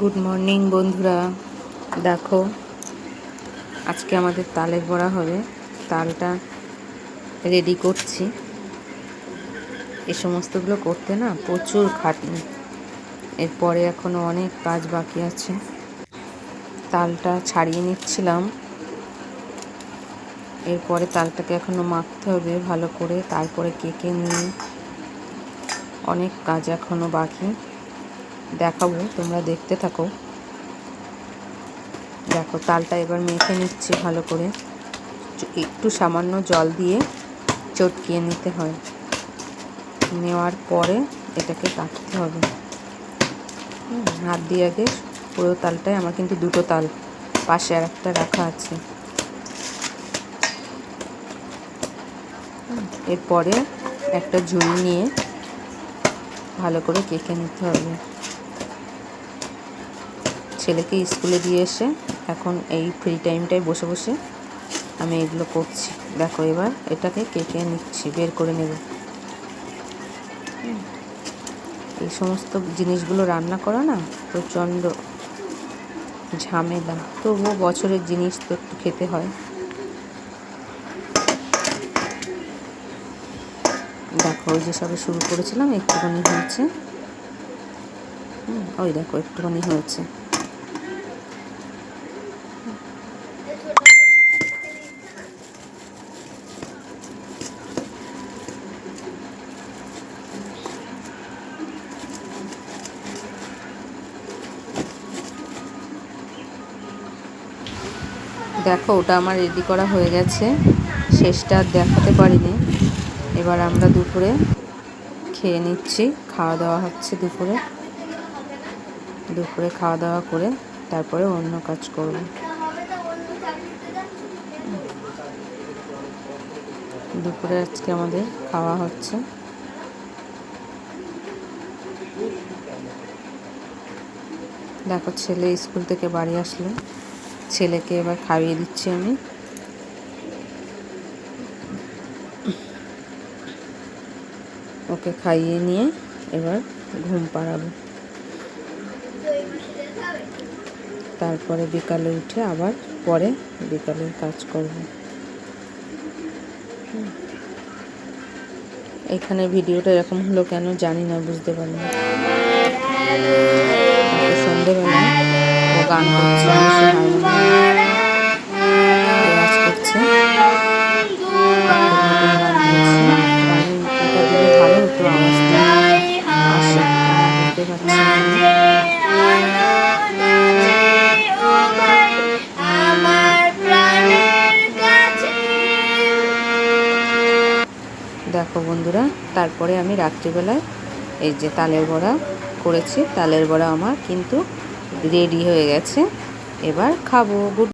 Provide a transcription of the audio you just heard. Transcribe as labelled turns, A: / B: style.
A: Good morning বন্ধুরা। দেখো, আজকে আমাদের তালের বড়া হবে। তালটা রেডি করছি। এ সমস্তগুলো করতে না প্রচুর খাটনি। এরপরে এখনও অনেক কাজ বাকি আছে। তালটা ছাড়িয়ে নিচ্ছিলাম। এরপরে তালটাকে এখনও মাখতে হবে ভালো করে। তারপরে কেকে নিয়ে অনেক কাজ এখনও বাকি। দেখাবো, তোমরা দেখতে থাকো। দেখো, তালটা এবার মেখে নিচ্ছি ভালো করে। একটু সামান্য জল দিয়ে চটকিয়ে নিতে হয়। নেওয়ার পরে এটাকে কাটতে হবে। হাত দিয়ে আগে পুরো তালটাই আমার কিন্তু দুটো তাল, পাশে আর একটা রাখা আছে। এরপরে একটা ঝুড়ি নিয়ে ভালো করে কেকে নিতে হবে। ছেলেকে স্কুলে দিয়ে এসে এখন এই ফ্রি টাইমটায় বসে বসে আমি এগুলো করছি। দেখো এবার এটাকে কেটে নিচ্ছি, বের করে নেব। এই সমস্ত জিনিসগুলো রান্না করা না প্রচণ্ড ঝামেলা। তবুও বছরের জিনিস তো একটু খেতে হয়। দেখো ওই যে সবে শুরু করেছিলাম, একটুখানি হয়েছে। ওই দেখো একটুখানি হয়েছে। দেখো, ওটা আমার রেডি করা হয়ে গেছে। শেষটা দেখাতে পারিনি। এবার আমরা দুপুরে খেয়ে নিচ্ছি। খাওয়া দাওয়া হচ্ছে দুপুরে। দুপুরে খাওয়া দাওয়া করে তারপরে অন্য কাজ করব। দুপুরে আজকে আমাদের খাওয়া হচ্ছে। দেখো, ছেলে স্কুল থেকে বাড়ি আসলো। ছেলেকে এবার খাইয়ে দিচ্ছি আমি। ওকে খাইয়ে নিয়ে এবার ঘুম পাড়াবো। তারপরে বিকালে উঠে আবার পরে বিকালের কাজ করব। এখানে ভিডিওটা এরকম হলো কেন জানি না, বুঝতে পারলাম সন্ধেবেলা ও গান করছে দেখো বন্ধুরা, তারপরে আমি রাত্রিবেলায় এই যে তালের বড়া করেছি, তালের বড়া আমার কিন্তু রেডি হয়ে গেছে। এবার খাব।